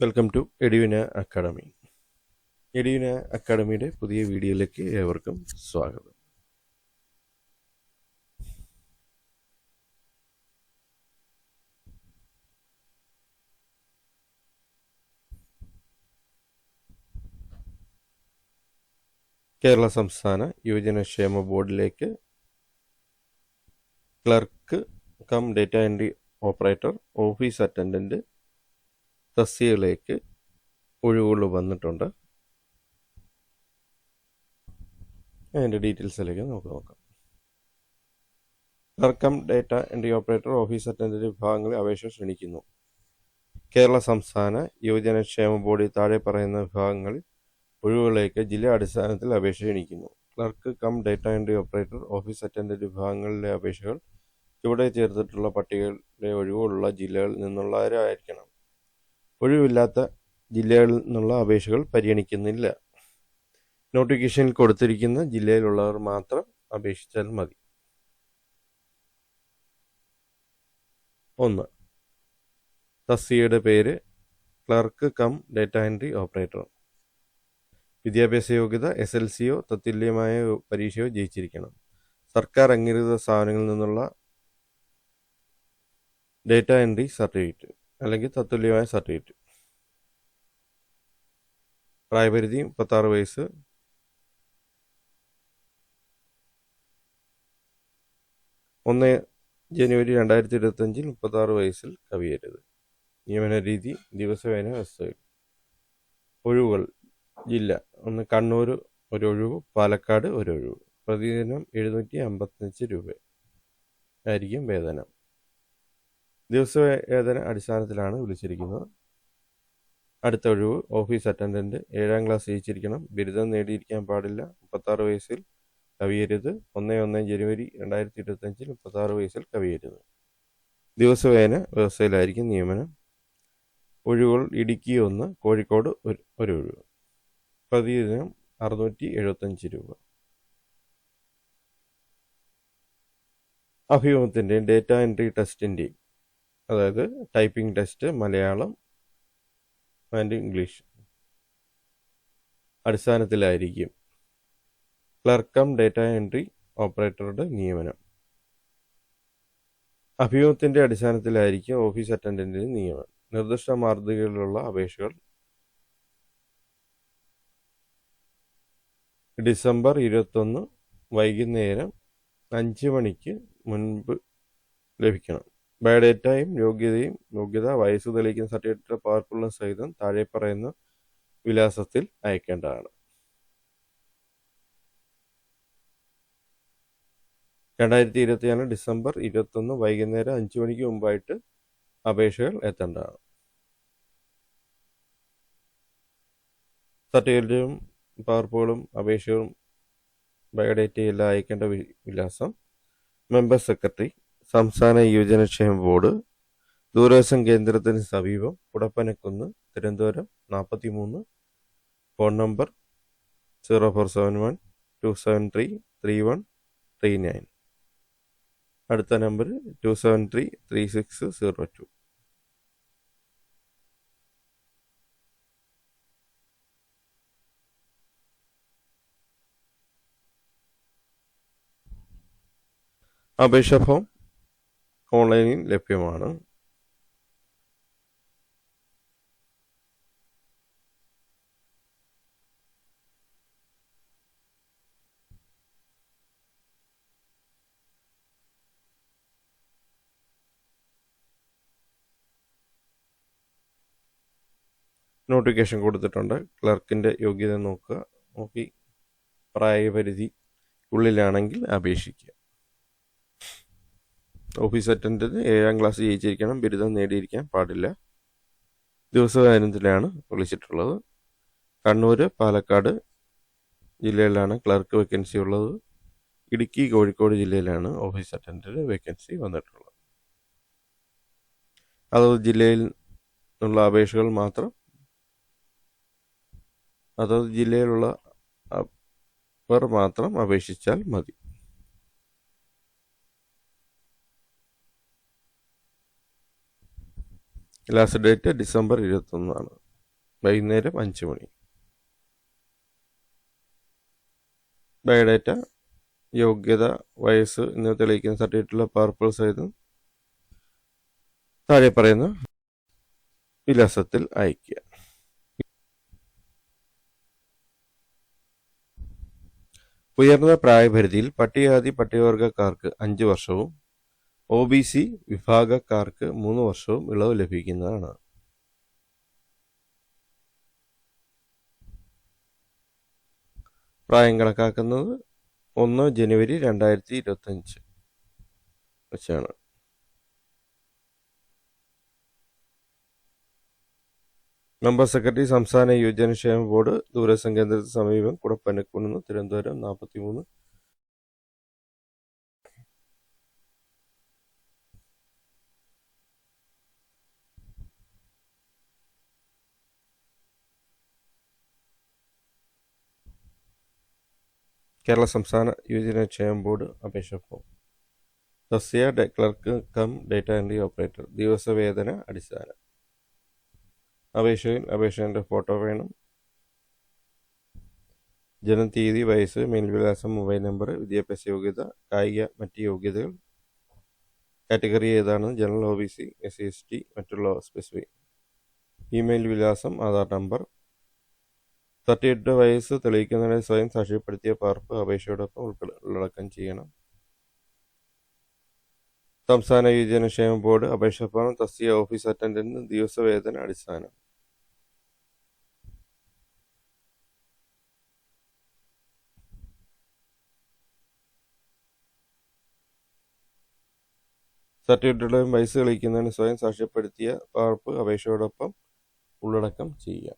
Welcome to Eduna academy. Eduna അക്കാഡമിയുടെ പുതിയ വീഡിയോയിലേക്ക് ഏവർക്കും സ്വാഗതം. കേരള സംസ്ഥാന യുവജനക്ഷേമ ബോർഡിലേക്ക് clerk cum data entry operator office attendant തസ്തികയിലേക്ക് ഒഴിവുകൾ വന്നിട്ടുണ്ട്. അതിന്റെ ഡീറ്റെയിൽസിലേക്ക് നമുക്ക് നോക്കാം. തർക്കം data entry operator office attendant വിഭാഗങ്ങളിൽ അപേക്ഷ ക്ഷണിക്കുന്നു. കേരള സംസ്ഥാന യുവജനക്ഷേമ ബോർഡിൽ താഴെ പറയുന്ന വിഭാഗങ്ങൾ ഒഴിവുകളിലേക്ക് ജില്ലാ അടിസ്ഥാനത്തിൽ അപേക്ഷ ക്ഷണിക്കുന്നു. Clerk cum data entry operator office attendant വിഭാഗങ്ങളിലെ അപേക്ഷകൾ ചുവടെ ചേർത്തിട്ടുള്ള പട്ടികയിലെ ഒഴിവുകളുള്ള ജില്ലകളിൽ നിന്നുള്ളവരായിരിക്കണം. ഒഴിവില്ലാത്ത ജില്ലകളിൽ നിന്നുള്ള അപേക്ഷകൾ പരിഗണിക്കുന്നില്ല. നോട്ടിഫിക്കേഷനിൽ കൊടുത്തിരിക്കുന്ന ജില്ലയിലുള്ളവർ മാത്രം അപേക്ഷിച്ചാൽ മതി. ഒന്ന് തസ്തികയുടെ പേര് clerk cum data entry operator. വിദ്യാഭ്യാസ യോഗ്യത എസ് എൽ സിയോ തത്തുല്യമായ പരീക്ഷയോ ജയിച്ചിരിക്കണം. സർക്കാർ അംഗീകൃത സ്ഥാപനങ്ങളിൽ നിന്നുള്ള ഡേറ്റ എൻട്രി സർട്ടിഫിക്കറ്റ്. അല്ലെങ്കിൽ തത്തുല്യമായ സർട്ടിഫിക്കറ്റ്. പ്രായപരിധി മുപ്പത്താറ് വയസ്സ്. ഒന്ന് ജനുവരി രണ്ടായിരത്തി ഇരുപത്തഞ്ചിൽ മുപ്പത്താറ് വയസ്സിൽ കവിയരുത്. നിയമന രീതി ദിവസവേന വ്യവസ്ഥയിൽ ഒഴിവുകൾ. ജില്ല. ഒന്ന് കണ്ണൂർ ഒരു ഒഴിവ്. പാലക്കാട് ഒരു ഒഴിവ്. പ്രതിദിനം എഴുന്നൂറ്റി അമ്പത്തഞ്ച് രൂപ ആയിരിക്കും വേതനം. ദിവസവേതന അടിസ്ഥാനത്തിലാണ് വിളിച്ചിരിക്കുന്നത്. അടുത്ത ഒഴിവ് ഓഫീസ് അറ്റൻഡന്റ് ഏഴാം ക്ലാസ് ജയിച്ചിരിക്കണം. ബിരുദം നേടിയിരിക്കാൻ പാടില്ല. മുപ്പത്താറ് വയസ്സിൽ കവിയരുത്. ഒന്ന് ഒന്ന് ജനുവരി രണ്ടായിരത്തി ഇരുപത്തഞ്ചിൽ മുപ്പത്താറ് വയസ്സിൽ കവിയരുത്. ദിവസവേന വ്യവസ്ഥയിലായിരിക്കും നിയമനം. ഒഴിവുകൾ ഇടുക്കി ഒന്ന് കോഴിക്കോട് ഒരു ഒരു ഒഴിവ്. പ്രതിദിനം അറുന്നൂറ്റി എഴുപത്തഞ്ച് രൂപ. അഭിമുഖത്തിന്റെയും ഡേറ്റ എൻട്രി ടെസ്റ്റിന്റെയും അതായത് typing test Malayalam and English. അടിസ്ഥാനത്തിലായിരിക്കും. ക്ലർക്കം ഡേറ്റ എൻട്രി ഓപ്പറേറ്ററുടെ നിയമനം. അഭിമുഖത്തിന്റെ അടിസ്ഥാനത്തിലായിരിക്കും ഓഫീസ് അറ്റൻഡന്റിന്റെ നിയമനം. നിർദ്ദിഷ്ട മാതൃകയിലുള്ള അപേക്ഷകൾ. ഡിസംബർ ഇരുപത്തൊന്ന് വൈകുന്നേരം അഞ്ച് മണിക്ക് മുൻപ് ലഭിക്കണം. ബയോഡേറ്റയും യോഗ്യതയും യോഗ്യത വയസ്സ് തെളിയിക്കുന്ന സർട്ടിഫിക്കറ്റ് പകർപ്പുള്ള സഹിതം താഴെ പറയുന്ന വിലാസത്തിൽ അയക്കേണ്ടതാണ്. രണ്ടായിരത്തി ഇരുപത്തിനാല് ഡിസംബർ ഇരുപത്തൊന്ന് വൈകുന്നേരം അഞ്ച് മണിക്ക് മുമ്പായിട്ട് അപേക്ഷകൾ എത്തേണ്ടതാണ്. സർട്ടിഫിക്കറ്റും പകർപ്പുകളും അപേക്ഷകളും ബയോഡേറ്റയും എല്ലാം അയക്കേണ്ട വിലാസം മെമ്പർ സെക്രട്ടറി സംസ്ഥാന യുവജനക്ഷേമ ബോർഡ് ദൂരദർശൻ കേന്ദ്രത്തിന് സമീപം കുടപ്പനക്കുന്ന് തിരുവനന്തപുരം നാൽപ്പത്തി മൂന്ന് phone number zero four seven one two seven three three one three nine. അടുത്ത number two seven three three six zero two. അപേക്ഷ ഫോം ഓൺലൈനിൽ ലഭ്യമാണ്. നോട്ടിഫിക്കേഷൻ കൊടുത്തിട്ടുണ്ട്. ക്ലർക്കിന്റെ യോഗ്യത നോക്കുക. നോക്കി പ്രായപരിധി ഉള്ളിലാണെങ്കിൽ അപേക്ഷിക്കുക. ഓഫീസ് അറ്റൻഡന്റ് ഏഴാം ക്ലാസ് ജയിച്ചിരിക്കണം. ബിരുദം നേടിയിരിക്കാൻ പാടില്ല. ദിവസകാര്യത്തിലാണ് വിളിച്ചിട്ടുള്ളത്. കണ്ണൂർ പാലക്കാട് ജില്ലയിലാണ് ക്ലർക്ക് വേക്കൻസി ഉള്ളത്. ഇടുക്കി കോഴിക്കോട് ജില്ലയിലാണ് ഓഫീസ് അറ്റൻഡന്റ് വേക്കൻസി വന്നിട്ടുള്ളത്. അതത് ജില്ലയിൽ ഉള്ള അപേക്ഷകൾ മാത്രം? അതത് ജില്ലയിലുള്ള അവർ മാത്രം അപേക്ഷിച്ചാൽ മതി. ലാസ്റ്റ് ഡേറ്റ് ഡിസംബർ ഇരുപത്തൊന്നാണ്. വൈകുന്നേരം അഞ്ച് മണി. ബയോഡേറ്റ യോഗ്യത വയസ്സ് എന്നിവ തെളിയിക്കുന്ന സർട്ടിഫിക്കറ്റുള്ള പവർഫുൾ സഹിതം താഴെ പറയുന്ന വിലാസത്തിൽ അയക്കുക ഉയർന്ന പ്രായപരിധിയിൽ പട്ടികജാതി പട്ടികവർഗക്കാർക്ക് അഞ്ച് വർഷവും ഒ ബി സി വിഭാഗക്കാർക്ക് മൂന്ന് വർഷവും ഇളവ് ലഭിക്കുന്നതാണ്. പ്രായം കണക്കാക്കുന്നത് ഒന്ന് ജനുവരി രണ്ടായിരത്തി ഇരുപത്തഞ്ച് വെച്ചാണ്. മെമ്പർ സെക്രട്ടറി സംസ്ഥാന യുവജനക്ഷേമ ബോർഡ് ദൂരദർശൻ കേന്ദ്രത്തിന് സമീപം കുടപ്പനക്കുന്ന് തിരുവനന്തപുരം നാൽപ്പത്തിമൂന്ന് കേരള സംസ്ഥാന യുവജനക്ഷേമ ബോർഡ് അപേക്ഷ ഫോം തസ്യ ഡെ- clerk cum data entry operator ദിവസവേതന അടിസ്ഥാനം. അപേക്ഷയിൽ അപേക്ഷകന്റെ ഫോട്ടോ വേണം. ജനനത്തീയതി വയസ്സ് മേൽവിലാസം മൊബൈൽ നമ്പർ വിദ്യാഭ്യാസ യോഗ്യത കായിക മറ്റ് യോഗ്യതകൾ. കാറ്റഗറി ഏതാണ്? General O B C S C S T മറ്റുള്ള സ്പെസിഫിക് ഇമെയിൽ വിലാസം ആധാർ നമ്പർ തട്ടിയെട്ട് വയസ്സ് തെളിയിക്കുന്നതിന് സ്വയം സാക്ഷ്യപ്പെടുത്തിയ പകർപ്പ് അപേക്ഷയോടൊപ്പം ഉള്ളടക്കം ചെയ്യണം. സംസ്ഥാന യുവജനക്ഷേമ ബോർഡ് അപേക്ഷ ഫോം തസ്തിക ഓഫീസ് അറ്റൻഡന്റ് ദിവസവേതന അടിസ്ഥാനം. സർട്ടിഫിക്കറ്റുകളും വയസ്സ് തെളിയിക്കുന്നതിന് സ്വയം സാക്ഷ്യപ്പെടുത്തിയ പകർപ്പ് അപേക്ഷയോടൊപ്പം ഉള്ളടക്കം ചെയ്യുക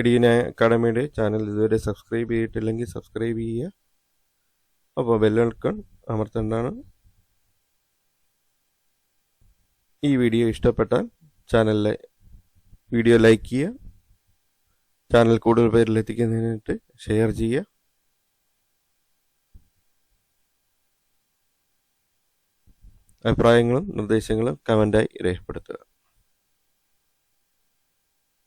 എഡീന അക്കാഡമിയുടെ ചാനൽ ഇതുവരെ സബ്സ്ക്രൈബ് ചെയ്തിട്ടില്ലെങ്കിൽ സബ്സ്ക്രൈബ് ചെയ്യുക. അപ്പോൾ ബെല്ലൈക്കൺ അമർത്തേണ്ടതാണ്. ഈ വീഡിയോ ഇഷ്ടപ്പെട്ടാൽ ചാനലിലെ വീഡിയോ ലൈക്ക് ചെയ്യുക. ചാനൽ കൂടുതൽ പേരിൽ എത്തിക്കുന്നതിനായിട്ട് ഷെയർ ചെയ്യുക. അഭിപ്രായങ്ങളും നിർദ്ദേശങ്ങളും കമന്റായി രേഖപ്പെടുത്തുക.